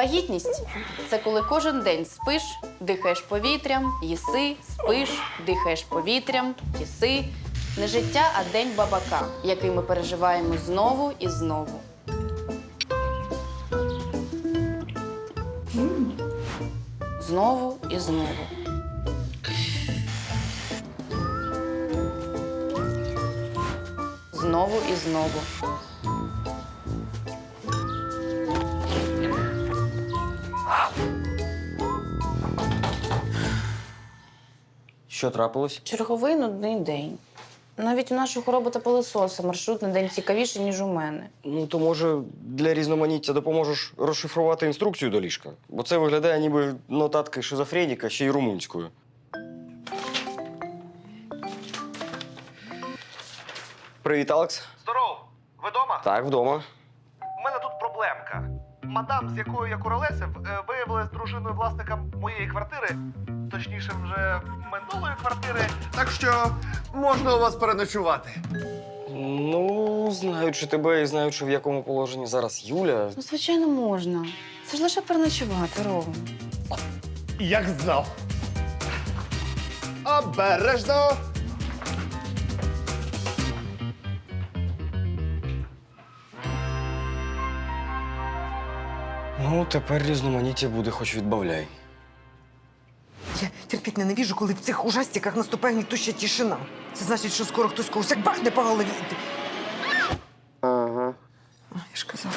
Вагітність це коли кожен день спиш, дихаєш повітрям, їси, спиш, дихаєш повітрям, їси. Не життя, а день бабака, який ми переживаємо знову і знову. Знову і знову. Знову і знову. Що трапилось? Черговий нудний день. Навіть у нашого робота пилососа маршрутний день цікавіший, ніж у мене. Ну, то може для різноманіття допоможеш розшифрувати інструкцію до ліжка? Бо це виглядає ніби нотатки шизофреніка ще й румунською. Привіт, Алекс. Здоров, ви дома? Так, вдома. У мене тут проблемка. Мадам, з якою я куролесив, е, виявилась дружиною власника моєї квартири, точніше, вже минулої квартири. Так що можна у вас переночувати. Ну, знаючи тебе і знаючи, в якому положенні зараз Юля. Ну, звичайно, можна. Це ж лише переночувати, Ром. Як знав. Обережно. Ну, тепер різноманіття буде, хоч відбавляй. Терпіть ненавіжу, коли в цих ужастиках наступає гнітуща тишина. Це значить, що скоро хтось когось як бахне по голові. і ти- Ага. А, я ж казала.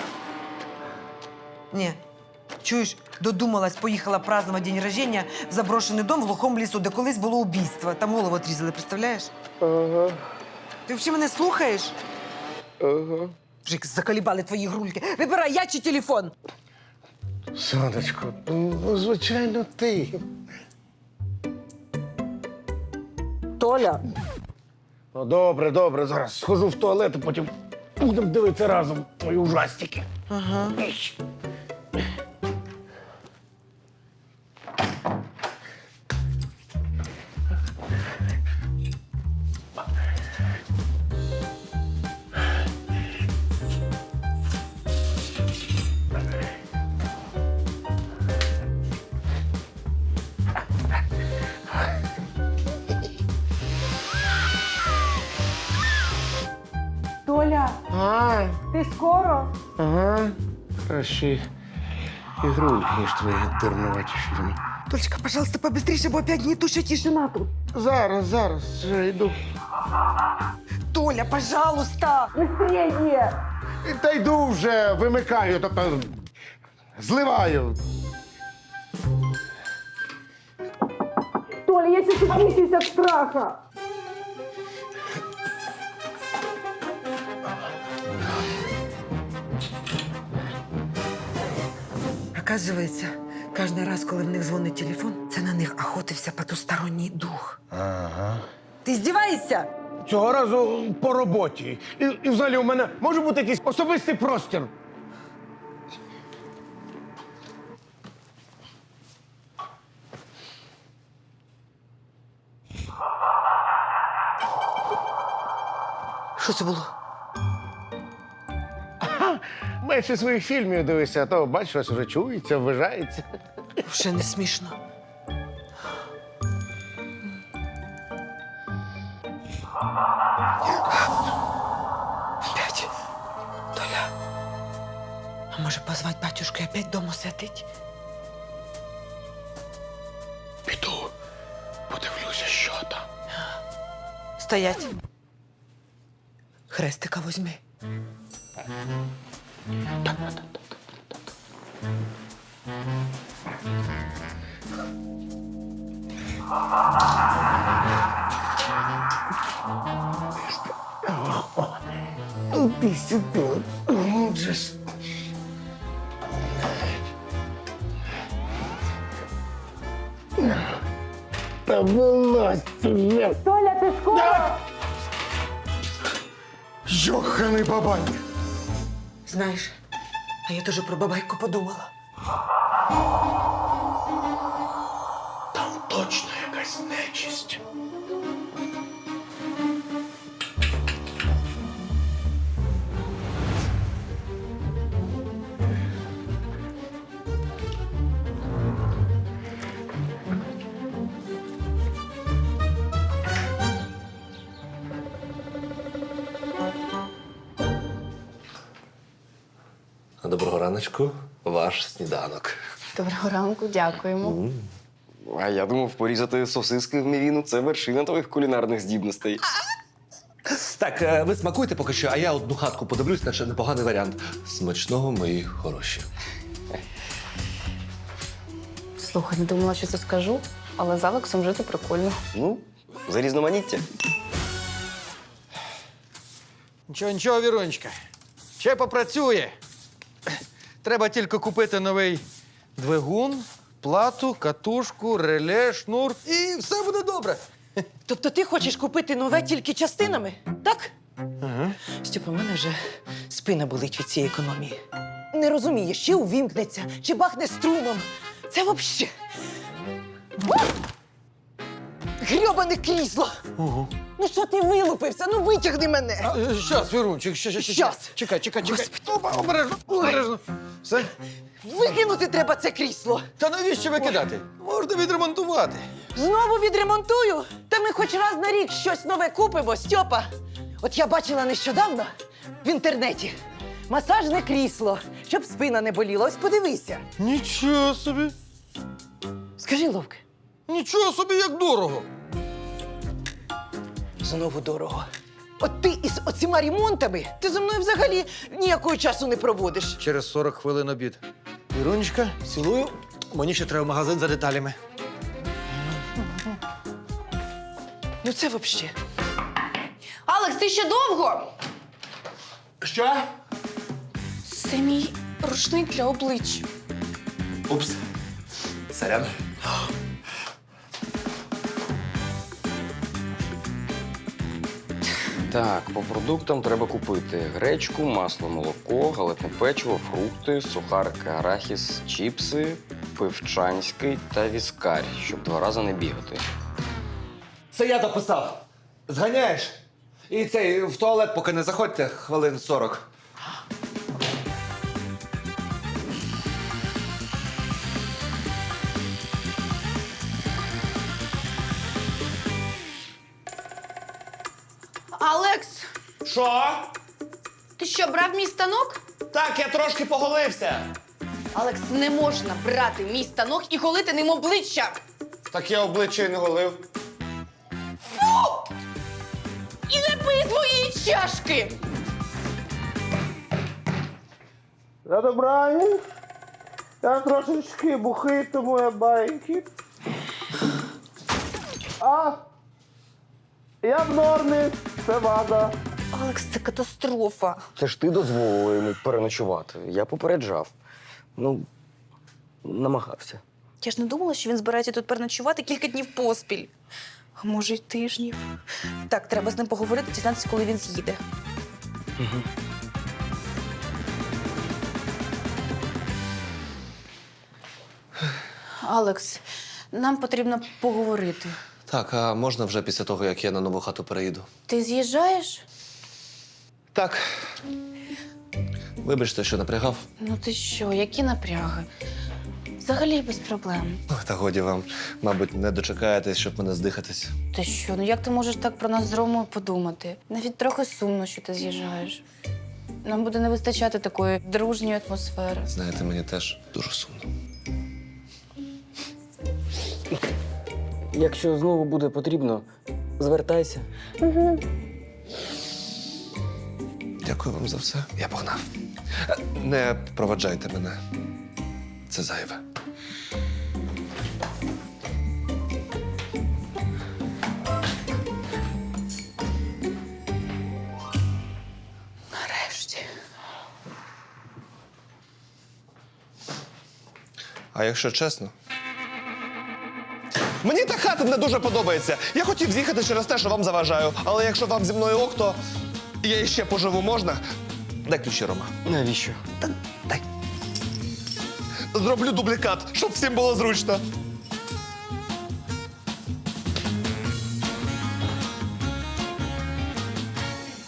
Ні. Чуєш, додумалась, поїхала празднувати день рождения в заброшений дом в глухому лісу, де колись було убійство. Там голову отрізали, представляєш? Ага. Ти взагалі мене слухаєш? Ага. Вже як заколібали твої грульки. Вибирай я чи телефон. Сонечко, ну, звичайно, ти. Толя. Ну, добре, добре, зараз схожу в туалет, і потім будемо дивитися разом твої ужастики. Ага. Кращі ігрульки, ніж твої дурнуваті фільми. Толечка, пожалуйста, побыстрейше, бо опять гнітуща тишина тут. Зараз, зараз, вже йду. Толя, пожалуйста! Быстрее! Та йду вже, вимикаю, тобто зливаю. Толя, я сейчас убьюсь от страха! Оказывается, кожен раз, коли в них дзвонить телефон, це на них охотився потусторонній дух. Ага. Ти здіваєшся? Цього разу по роботі. І, і взагалі у мене може бути якийсь особистий простір. Що це було? Менше своїх фільмів дивися, а то бачиш, вас вже чується, вважається. Вже не смішно. Опять? Толя. А може позвати батюшку і опять дома святить? Піду, подивлюся, що там. Стоять. Хрестика возьми. Іди сюди. Отже ж. Та вилазь вже. Толя, ти скоро? Йоханий бабай. Знаєш, а я теж про бабайку подумала. Раночку. Ваш сніданок. Доброго ранку, дякуємо. А я думав, порізати сосиски в мівіну це вершина твоїх кулінарних здібностей. Так, е, ви смакуйте поки що, а я одну хатку подивлюсь, наче непоганий варіант. Смачного, мої хороші. Слухай, не думала, що це скажу, але з Алексом жити прикольно. Ну, за різноманіття. Нічого, нічого, Віронечка. Ще попрацює. Треба тільки купити новий двигун, плату, катушку, реле, шнур, і все буде добре. Тобто ти хочеш купити нове тільки частинами, так? Ага. Степа, у мене вже спина болить від цієї економії. Не розумієш, чи увімкнеться, чи бахне струмом. Це взагалі. Грьобане крісло! Ого. Ну що ти вилупився? Ну витягни мене! Щас, Вірунчик, ще. Щас. Чекай, чекай, чекай. Опа, обережно, обережно. Все. Викинути треба це крісло! Та навіщо викидати? Можна відремонтувати. Знову відремонтую? Та ми хоч раз на рік щось нове купимо, Стьопа. От я бачила нещодавно в інтернеті масажне крісло, щоб спина не боліла. Ось подивися. Нічого собі. Скажи, Ловке, Нічого собі, як дорого. Знову дорого. От ти із оціма ремонтами, ти зі мною взагалі ніякого часу не проводиш. Через 40 хвилин обід. Вірунечка, цілую. Мені ще треба в магазин за деталями. Ну це взагалі. Алекс, ти ще довго? Що? Це мій рушник для обличчя. Упс. Сорян. Так, по продуктам треба купити гречку, масло, молоко, галетне печиво, фрукти, сухарки, арахіс, чіпси, пивчанський та віскарь, щоб два рази не бігати. Це я дописав. Зганяєш? І цей в туалет, поки не заходьте, хвилин 40. Що? ти що, брав мій станок? Так, я трошки поголився. Алекс, не можна брати мій станок і голити ним обличчя. Так я обличчя й не голив. Фу! І не пий з моєї чашки. За добраніч. Я трошечки бухий, тому я байки. А? Я в нормі, це вада. Алекс, це катастрофа. Це ж ти дозволила йому переночувати. Я попереджав. Ну, намагався. Я ж не думала, що він збирається тут переночувати кілька днів поспіль. А може, й тижнів. Так, треба з ним поговорити, дізнатися, коли він з'їде. Алекс, нам потрібно поговорити. Так, а можна вже після того, як я на нову хату переїду? Ти з'їжджаєш? Так. Вибачте, що напрягав. Ну ти що, які напряги? Взагалі без проблем. Та годі вам, мабуть, не дочекаєтесь, щоб мене здихатись. Ти що, ну як ти можеш так про нас з Ромою подумати? Навіть трохи сумно, що ти з'їжджаєш. Нам буде не вистачати такої дружньої атмосфери. Знаєте, мені теж дуже сумно. Якщо знову буде потрібно, звертайся. Дякую вам за все. Я погнав. Не проваджайте мене. Це зайве. Нарешті. А якщо чесно. Мені та хата не дуже подобається. Я хотів з'їхати через те, що вам заважаю. Але якщо вам зі мною ок, то я іще поживу можна. Дай ключі, Рома. Навіщо? Дай. Зроблю дублікат, щоб всім було зручно.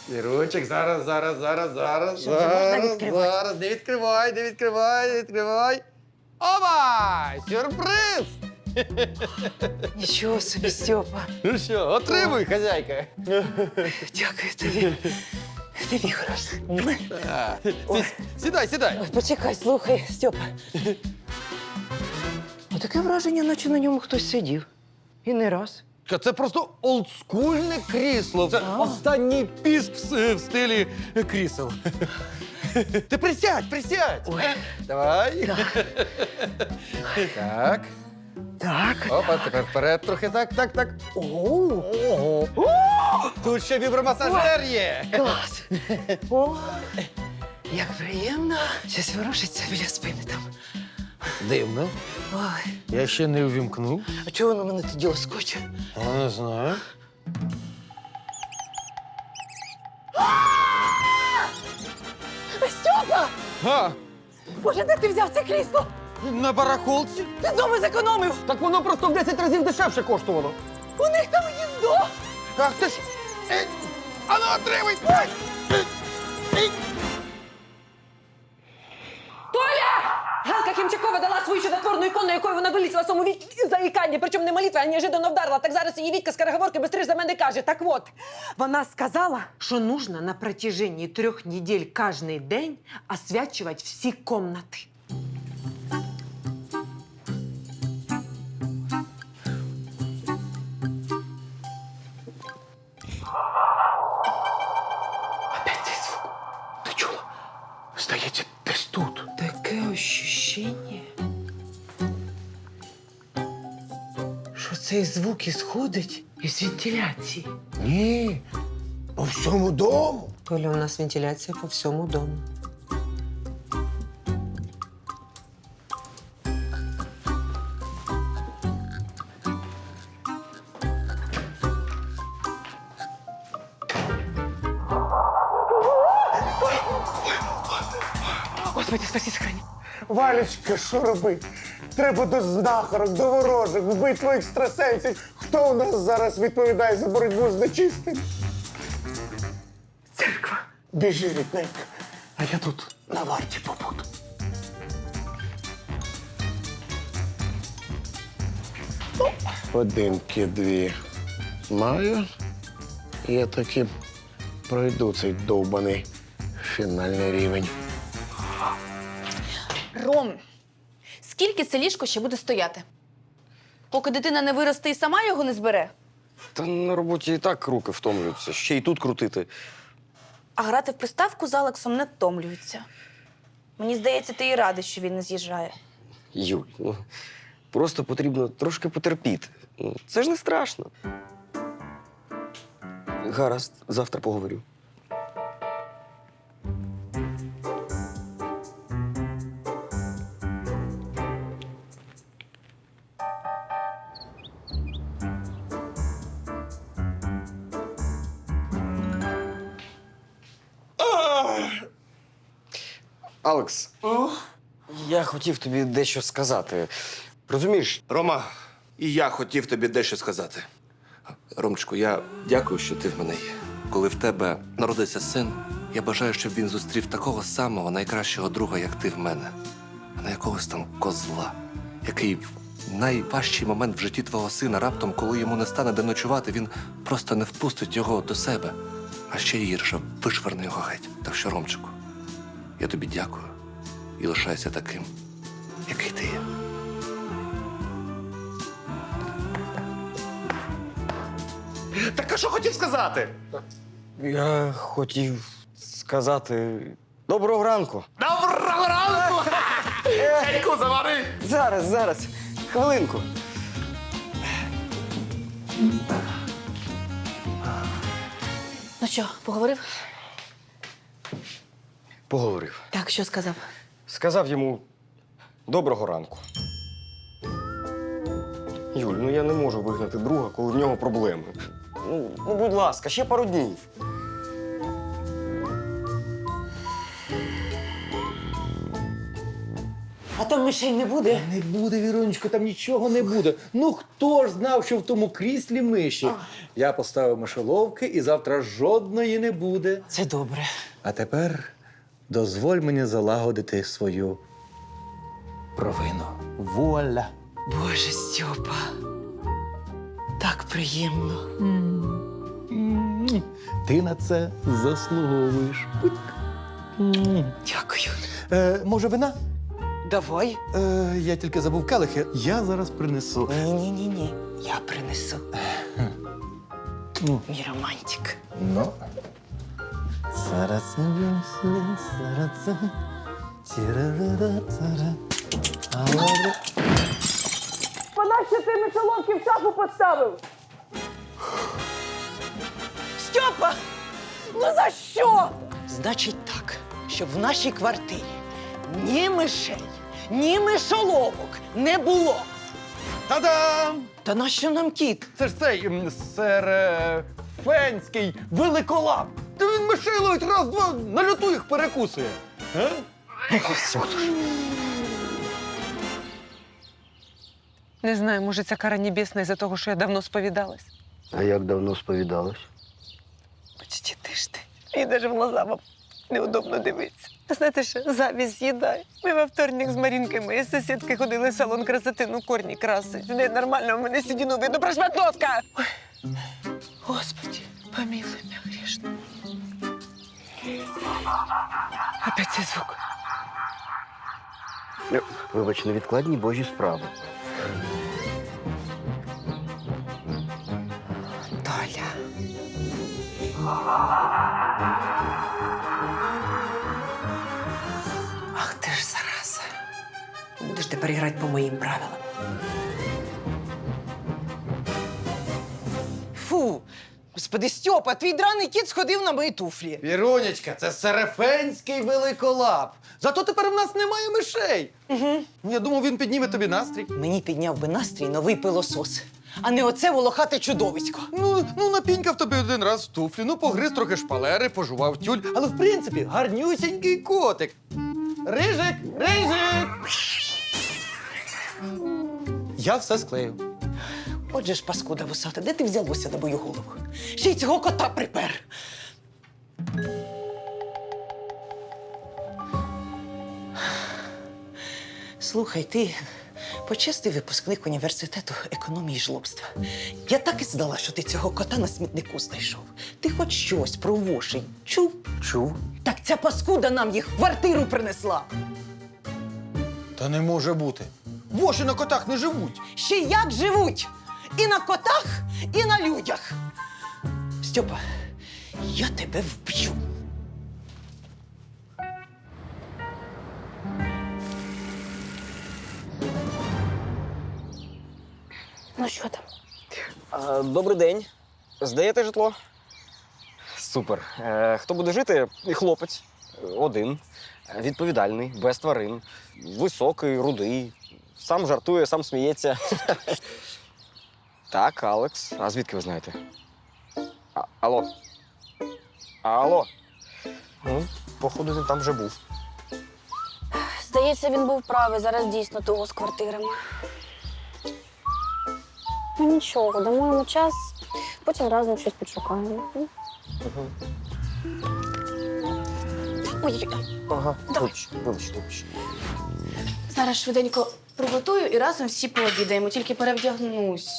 Вірунчик, зараз, зараз, зараз, зараз. Що, вже можна зараз, відкривати? зараз. Не відкривай, не відкривай, не відкривай. Оба! Сюрприз! Нічого собі, Стьопа. Ну що, отримуй, хазяйка. Дякую тобі. Хорошо. А, сі- Сідай, сідай. Ой, почекай, слухай, Стьопа. Ну, таке враження, наче на ньому хтось сидів. І не раз. Це просто олдскульне крісло. Це останній піск в, с- в стилі крісел. Ти присядь, присядь. Давай. Так. Так. Опа, тепер вперед трохи. Так, так, так. Ого. Тут ще вібромасажер є. Клас. О, як приємно. Щось ворушиться біля спини там. Дивно. Ой, Я ще не увімкнув. а чого воно мене тоді лоскоче? А, не знаю. Стьопа! А, Боже, де ти взяв це крісло? На барахолці? Ти знову зекономив! Так воно просто в 10 разів дешевше коштувало. У них там гніздо! Ах ти ж. Е, А ну, отримай! Ой! Галка Хімчакова дала свою чудотворну ікону, якою вона вилізла в своєму віці заїканні. Причому не молитва, а неожиданно вдарила. Так зараз її Вітька скороговорки бистріш за мене каже. Так от, Вона сказала, що нужно на протяжении трех недель каждый день освячивать всі комнати. Цей звук ісходить із вентиляції. Ні. По всьому дому. Коля, у нас вентиляція по всьому дому. Господи, спаси сохрани. Валечка, що робити? Треба до знахарок, до ворожок, в битву екстрасенсів. Хто у нас зараз відповідає за боротьбу з нечистим? Церква. Біжи, рідненька. А я тут на варті побуду. Одинки дві маю. Я таки пройду цей довбаний фінальний рівень. Ром, скільки це ліжко ще буде стояти? Поки дитина не виросте і сама його не збере. Та на роботі і так руки втомлюються. Ще й тут крутити. А грати в приставку з Алексом не втомлюється. Мені здається, ти і радий, що він не з'їжджає. Юль, ну просто потрібно трошки потерпіти. Ну, це ж не страшно. Гаразд, завтра поговорю. Хотів тобі дещо сказати. Розумієш, Рома, і я хотів тобі дещо сказати. Ромчику, я дякую, що ти в мене є. Коли в тебе народиться син, я бажаю, щоб він зустрів такого самого найкращого друга, як ти в мене, а не якогось там козла, який найважчий момент в житті твого сина, раптом, коли йому не стане де ночувати, він просто не впустить його до себе. А ще гірше, вишверне його геть. Так що, Ромчику, я тобі дякую і лишайся таким, який ти є. Так а що хотів сказати? я хотів сказати доброго ранку. Доброго ранку! Чайку завари! Зараз, зараз, хвилинку. Ну що, поговорив? Поговорив. Так, що сказав? Сказав йому доброго ранку. Юль, ну я не можу вигнати друга, коли в нього проблеми. Ну, ну будь ласка, ще пару днів. А там мишей не буде. Не буде, Віронечко, там нічого не буде. Ну хто ж знав, що в тому кріслі миші? Я поставив мишоловки і завтра жодної не буде. Це добре. А тепер дозволь мені залагодити свою провину. Вуаля! Боже, Стьопа. Так приємно. Ти на це заслуговуєш. Дякую. Е, може, вина? Давай. Е, я тільки забув келихи. Я зараз принесу. Ні, ні, ні, ні. Я принесу. Ну. Мій романтик. Ну. Ще ти мишоловки в шафу поставив. Стьопа! Ну за що? Значить так, щоб в нашій квартирі ні мишей, ні мишоловок не було. Та-дам! Та нащо нам кіт? Це ж цей м, серефенський великолап. Та він мишей ловить раз-два на люту їх перекусує. А? Не знаю, може, це кара небесна із-за того, що я давно сповідалась. А як давно сповідалась? Почти тиждень. І навіть в глаза вам неудобно дивитися. Знаєте що, завість з'їдає. Ми во вторник з Марінкою, моєю сусідки, ходили в салон красоти, ну корні красить. Не нормально, у мене сидіну видно прошматнотка. Ой. Господи, помилуй мене грішно. Опять цей звук. Ну, Вибач, невідкладні божі справи. Толя. Ах ти ж зараза. Будеш тепер грати по моїм правилам. Господи, Стьопа, твій драний кіт сходив на мої туфлі. Віронечка, це серефенський великолап. Зато тепер в нас немає мишей. Угу. Я думав, він підніме тобі настрій. Мені підняв би настрій новий пилосос, а не оце волохате чудовисько. Ну, ну напінькав тобі один раз в туфлі, ну погриз трохи шпалери, пожував тюль. Але в принципі гарнюсінький котик. Рижик, рижик! Я все склею. Отже ж, паскуда вусата, де ти взялося на мою голову? Ще й цього кота припер. Слухай, ти почесний випускник університету економії і жлобства. Я так і здала, що ти цього кота на смітнику знайшов. Ти хоч щось про вошень чув? Чув? Так ця паскуда нам їх в квартиру принесла. Та не може бути. Воші на котах не живуть. Ще як живуть? І на котах, і на людях. Стьопа, я тебе вб'ю. Ну що там? А, добрий день. Здаєте житло? Супер. Е, хто буде жити? Хлопець. Один. Відповідальний, без тварин. Високий, рудий. Сам жартує, сам сміється. так, Алекс. А звідки ви знаєте? А, алло. Алло. Ну, походу, він там вже був. Здається, він був правий. Зараз дійсно того з квартирами. Ну нічого, дамо йому час, потім разом щось підшукаємо. М? Ой, Ага. Вибач, вибач, вибач. Зараз швиденько приготую і разом всі пообідаємо, тільки перевдягнусь.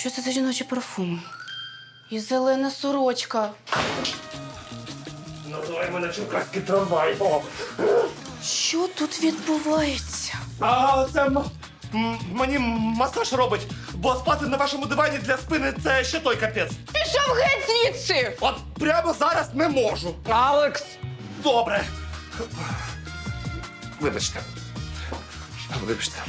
Що це за жіночі парфуми? І зелена сорочка. Називай мене черкаський трамвай. О. Що тут відбувається? А це м- м- мені масаж робить, бо спати на вашому дивані для спини це ще той капець. Пішов геть звідси! От прямо зараз не можу. Алекс! Добре. Вибачте. Вибачте.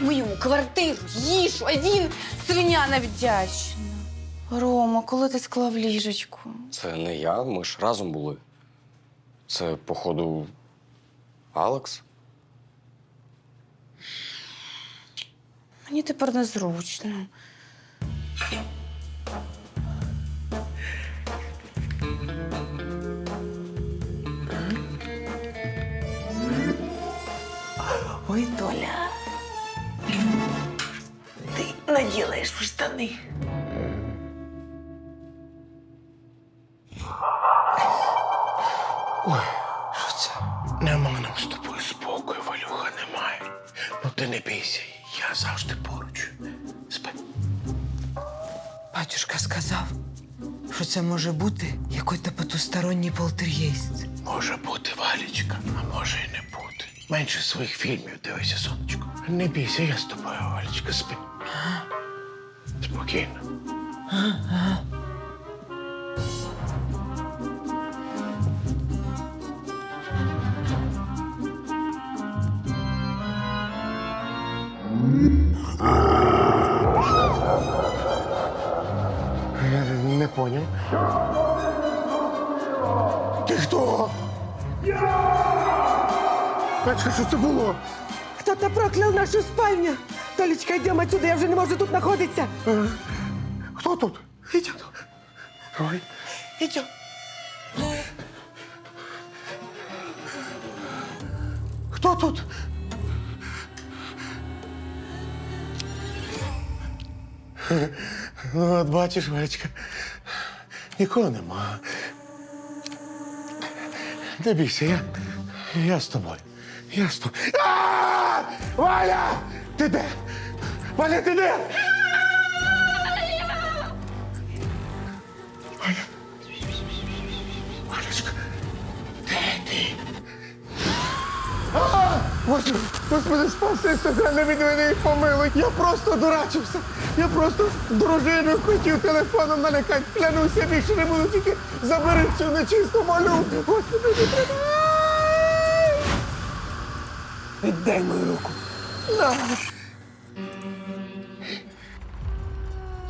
Мою квартиру, їжу, а він свиня невдячна. Рома, коли ти склав ліжечку? Це не я, ми ж разом були. Це, походу, Алекс. Мені тепер незручно. Наділаєш в штани. Що це? Нема нам з тобою спокою, Валюха, немає. Ну ти не бійся, я завжди поруч. Спи. Батюшка сказав, що це може бути якийсь потусторонній полтергейст. Може бути Валічка, а може і не бути. Менше своїх фільмів дивися, сонечко. Не бійся, я з тобою, Валічка, спи. Спокійно. Я не поняв. Ти хто? Бачка, що це було? Хто-то прокляв нашу спальню. Толічка, йдемо отсюди, я вже не можу тут знаходитися. Хто тут? Ідем. Ой. Ідем. Хто тут? Ну, от бачиш, Валечка, нікого нема. Не бійся, я, я з тобою. Я з тобою. Валя! Ти де? Валя, ти де? Валечка, де? А! Господи, спаси, сохрани від мене і помилуй. Я просто дурачився. Я просто дружину хотів телефоном налякати. Клянуся, більше не буду, тільки забери цю нечисту молю. Господи, не треба. Віддай мою руку. На.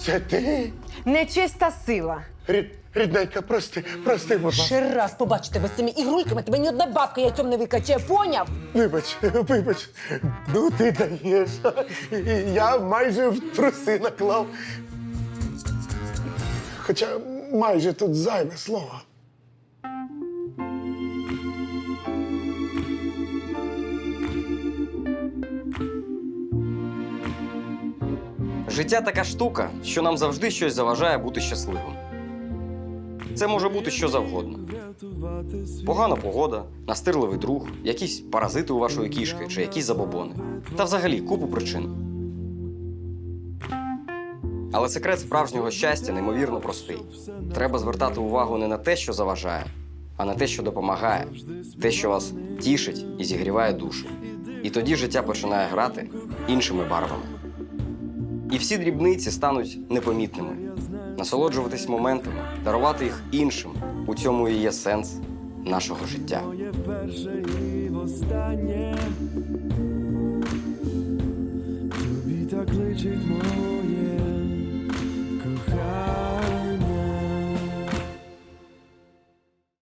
Це ти? Нечиста сила. Рід, рідненька, прости, прости, будь ласка. Ще раз побачу тебе з цими ігрульками, тебе ні одна бабка яйцем не викаче, поняв? Вибач, вибач. Ну ти даєш. Я майже в труси наклав. Хоча майже тут зайве слово. Життя така штука, що нам завжди щось заважає бути щасливим. Це може бути що завгодно. Погана погода, настирливий друг, якісь паразити у вашої кішки чи якісь забобони. Та взагалі купу причин. Але секрет справжнього щастя неймовірно простий. Треба звертати увагу не на те, що заважає, а на те, що допомагає, те, що вас тішить і зігріває душу. І тоді життя починає грати іншими барвами. І всі дрібниці стануть непомітними. Насолоджуватись моментами, дарувати їх іншим. У цьому і є сенс нашого життя. Тобі так личить моє